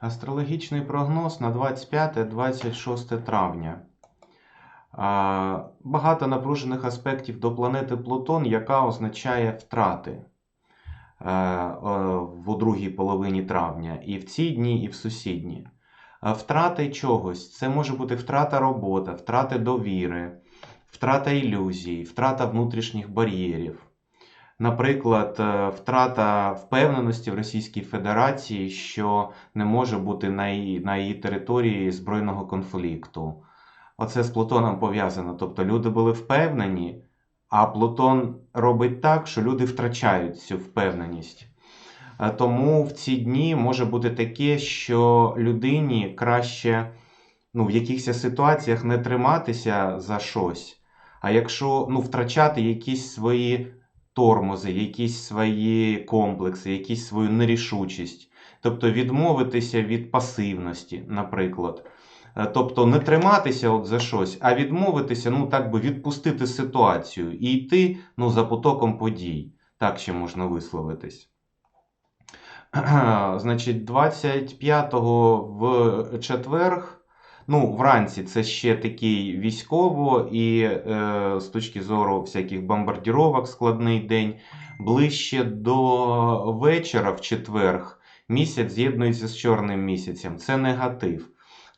Астрологічний прогноз на 25-26 травня. Багато напружених аспектів до планети Плутон, яка означає втрати е, в другій половині травня, і в ці дні, і в сусідні. Втрати чогось це може бути втрата роботи, втрати довіри, втрата ілюзій, втрата внутрішніх бар'єрів. Наприклад, е, втрата впевненості в Російській Федерації, що не може бути на її, на її території збройного конфлікту. Оце з Плутоном пов'язано. Тобто люди були впевнені, а Плутон робить так, що люди втрачають цю впевненість. Е, Тому в ці дні може бути таке, що людині краще ну, в якихось ситуаціях не триматися за щось, а якщо ну, втрачати якісь свої тормози, якісь свої комплекси, якісь свою нерішучість. Тобто відмовитися від пасивності, наприклад. Е, Тобто не триматися от за щось, а відмовитися, ну так би відпустити ситуацію і йти ну, за потоком подій. Так ще можна висловитись. Значить, 25-го в четверг, ну, вранці це ще такий військово і е, з точки зору всяких бомбардіровок складний день. Ближче до вечора в четверг місяць з'єднується з чорним місяцем. Це негатив.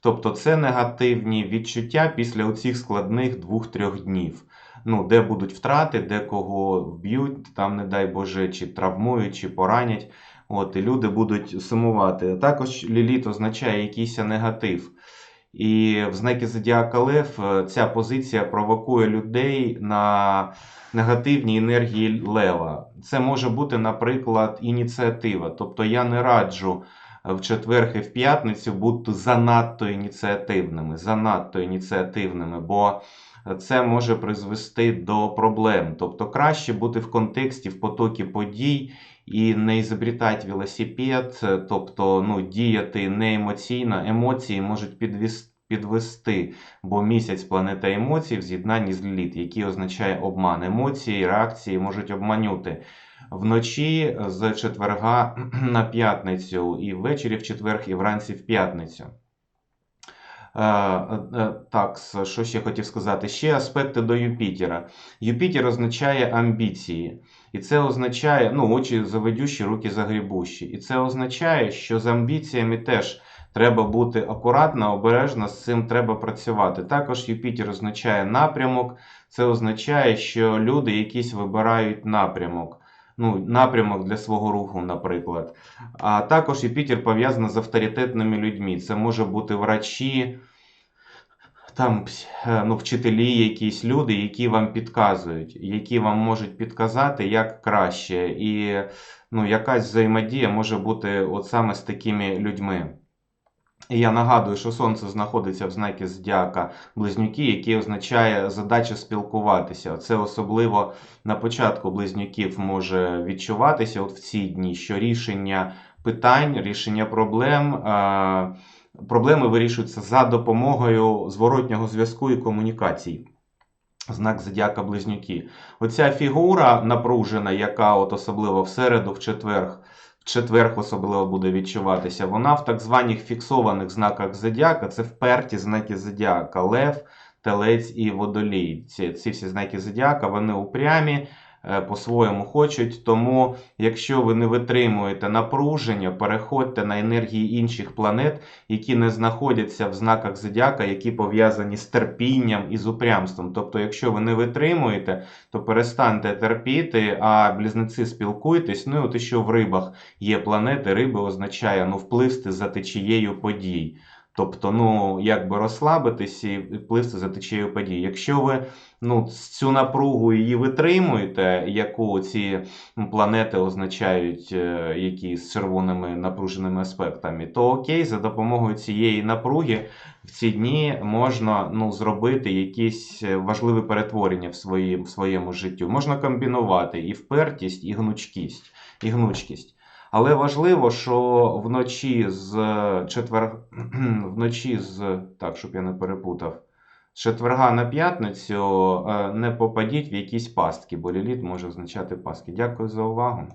Тобто це негативні відчуття після оцих складних двох-трьох днів. Ну, де будуть втрати, де кого вб'ють, там, не дай Боже, чи травмують, чи поранять. От, і люди будуть сумувати. Також ліліт означає якийсь негатив. І в знаки Зодіака Лев е, ця позиція провокує людей на негативні енергії лева. Це може бути, наприклад, ініціатива. Тобто я не раджу в четвер і в п'ятницю бути занадто ініціативними, занадто ініціативними, бо це може призвести до проблем. Тобто краще бути в контексті, в потокі подій і не ізобрітати велосипед, тобто ну, діяти не емоційно. Емоції можуть підвести. Підвести, бо місяць планета емоцій в з'єднанні з ліліт, який означає обман. Емоції, реакції можуть обманюти вночі з четверга на п'ятницю, і ввечері в четверг, і вранці в п'ятницю. Е, е, Так, що ще хотів сказати? Ще аспекти до Юпітера. Юпітер означає амбіції. І це означає, ну, очі заведющі, руки загрібущі. І це означає, що з амбіціями теж треба бути акуратно, обережно, з цим треба працювати. Також Юпітер означає напрямок. Це означає, що люди якісь вибирають напрямок. Ну, напрямок для свого руху, наприклад. А також Юпітер пов'язаний з авторитетними людьми. Це може бути врачі, там, е, ну, вчителі, якісь люди, які вам підказують, які вам можуть підказати, як краще. І ну, якась взаємодія може бути от саме з такими людьми. І я нагадую, що Сонце знаходиться в знакі Зодіака Близнюки, який означає задача спілкуватися. Це особливо на початку близнюків може відчуватися от в ці дні, що рішення питань, рішення проблем. Е проблеми вирішуються за допомогою зворотнього зв'язку і комунікацій. Знак Зодіака Близнюки. Оця фігура напружена, яка от особливо в середу, в четверг, четверг особливо буде відчуватися, вона в так званих фіксованих знаках Зодіака, це вперті знаки Зодіака, Лев, Телець і Водолій. Ці, ці всі знаки Зодіака, вони упрямі, по-своєму хочуть. Тому, якщо ви не витримуєте напруження, переходьте на енергії інших планет, які не знаходяться в знаках Зодіака, які пов'язані з терпінням і з упрямством. Тобто, якщо ви не витримуєте, то перестаньте терпіти, а близнеці спілкуйтесь. Ну і от що в рибах є планети, риби означає ну, впливти за течією подій. Тобто, ну, якби розслабитись і пливти за течією подій. Якщо ви ну, цю напругу її витримуєте, яку ці планети означають, е, які з червоними напруженими аспектами, то окей, за допомогою цієї напруги в ці дні можна ну, зробити якісь важливі перетворення в, свої, в своєму життю. Можна комбінувати і впертість, і гнучкість, і гнучкість. Але важливо, що вночі з четвер... вночі з так, щоб я не перепутав, з четверга на п'ятницю е, не попадіть в якісь пастки, бо ліліт може означати пастки. Дякую за увагу.